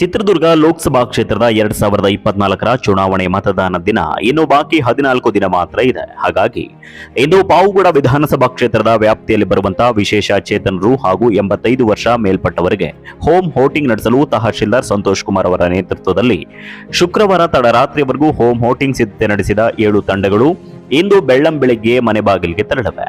ಚಿತ್ರದುರ್ಗ ಲೋಕಸಭಾ ಕ್ಷೇತ್ರದ ಎರಡ್ ಸಾವಿರದ ಇಪ್ಪತ್ನಾಲ್ಕರ ಚುನಾವಣೆ ಮತದಾನ ದಿನ ಇನ್ನು ಬಾಕಿ ಹದಿನಾಲ್ಕು ದಿನ ಮಾತ್ರ ಇದೆ. ಹಾಗಾಗಿ ಇಂದು ಪಾವುಗಡ ವಿಧಾನಸಭಾ ಕ್ಷೇತ್ರದ ವ್ಯಾಪ್ತಿಯಲ್ಲಿ ಬರುವಂತಹ ವಿಶೇಷ ಚೇತನರು ಹಾಗೂ ಎಂಬತ್ತೈದು ವರ್ಷ ಮೇಲ್ಪಟ್ಟವರಿಗೆ ಹೋಮ್ ಹೋಟಿಂಗ್ ನಡೆಸಲು ತಹಶೀಲ್ದಾರ್ ಸಂತೋಷ್ ಕುಮಾರ್ ಅವರ ನೇತೃತ್ವದಲ್ಲಿ ಶುಕ್ರವಾರ ತಡರಾತ್ರಿವರೆಗೂ ಹೋಮ್ ಹೋಟಿಂಗ್ ಸಿದ್ಧತೆ ನಡೆಸಿದ ಏಳು ತಂಡಗಳು ಇಂದು ಬೆಳ್ಳಂ ಬೆಳಗ್ಗೆ ಮನೆ ಬಾಗಿಲಿಗೆ ತೆರಳಿವೆ.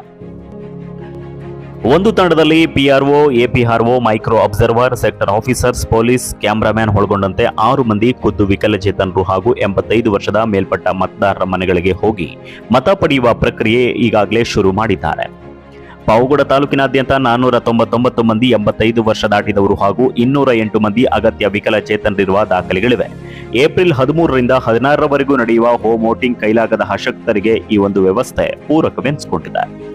ಒಂದು ತಂಡದಲ್ಲಿ PRO APRO micro observer sector officers police cameraman ಒಳಗೊಂಡಂತೆ ಆರು ಮಂದಿ ಖುದ್ದು ವಿಕಲಚೇತನರು ಹಾಗೂ ಎಂಬತ್ತೈದು ವರ್ಷದ ಮೇಲ್ಪಟ್ಟ ಮತದಾರರ ಮನೆಗಳಿಗೆ ಹೋಗಿ ಮತ ಪಡೆಯುವ ಪ್ರಕ್ರಿಯೆ ಈಗಾಗಲೇ ಶುರು ಮಾಡಿದ್ದಾರೆ. ಪಾವಗಡ ತಾಲೂಕಿನಾದ್ಯಂತ ನಾನ್ನೂರ ತೊಂಬತ್ತೊಂಬತ್ತು ಮಂದಿ, ಎಂಬತ್ತೈದು ವರ್ಷ ದಾಟಿದವರು ಹಾಗೂ ಇನ್ನೂರ ಎಂಟು ಮಂದಿ ಅಗತ್ಯ ವಿಕಲಚೇತನರಿರುವ ದಾಖಲೆಗಳಿವೆ. ಏಪ್ರಿಲ್ ಹದಿಮೂರರಿಂದ ಹದಿನಾರರವರೆಗೂ ನಡೆಯುವ ಹೋಮ್ ವೋಟಿಂಗ್ ಕೈಲಾಗದ ಅಶಕ್ತರಿಗೆ ಈ ಒಂದು ವ್ಯವಸ್ಥೆ ಪೂರಕವೆನಿಸಿಕೊಂಡಿದೆ.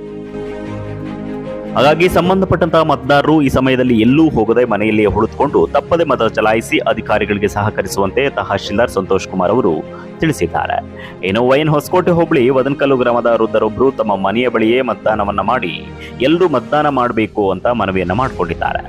ಹಾಗಾಗಿ ಸಂಬಂಧಪಟ್ಟಂತಹ ಮತದಾರರು ಈ ಸಮಯದಲ್ಲಿ ಎಲ್ಲೂ ಹೋಗದೆ ಮನೆಯಲ್ಲಿಯೇ ಉಳಿದುಕೊಂಡು ತಪ್ಪದೆ ಮತ ಚಲಾಯಿಸಿ ಅಧಿಕಾರಿಗಳಿಗೆ ಸಹಕರಿಸುವಂತೆ ತಹಶೀಲ್ದಾರ್ ಸಂತೋಷ್ ಕುಮಾರ್ ಅವರು ತಿಳಿಸಿದ್ದಾರೆ. ಇನ್ನು ವೈನ್ ಹೊಸಕೋಟೆ ಹೋಬಳಿ ವದನಕಲ್ಲು ಗ್ರಾಮದ ವೃದ್ಧರೊಬ್ಬರು ತಮ್ಮ ಮನೆಯ ಬಳಿಯೇ ಮತದಾನವನ್ನ ಮಾಡಿ ಎಲ್ಲರೂ ಮತದಾನ ಮಾಡಬೇಕು ಅಂತ ಮನವಿಯನ್ನ ಮಾಡಿಕೊಂಡಿದ್ದಾರೆ.